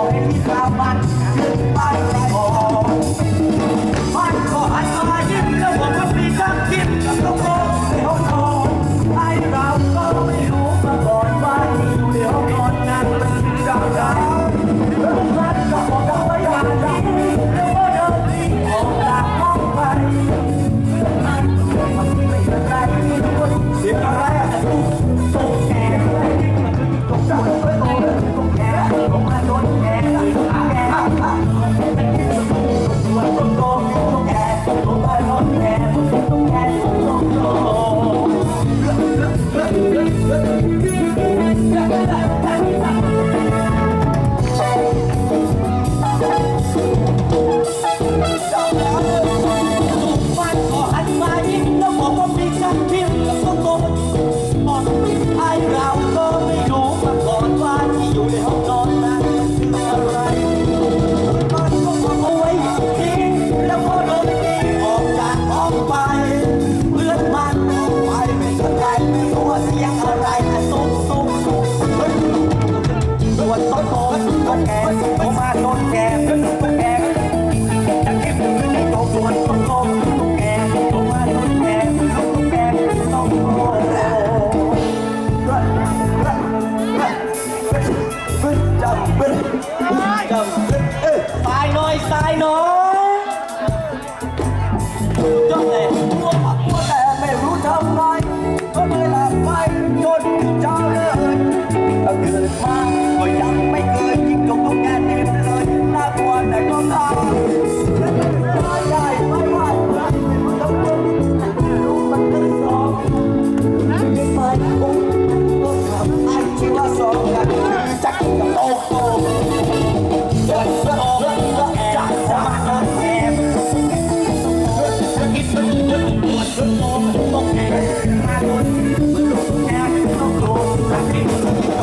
บอกให้พี่กลับบ้านไป ผมมาต้นแก่เพื่อนตุ๊กแก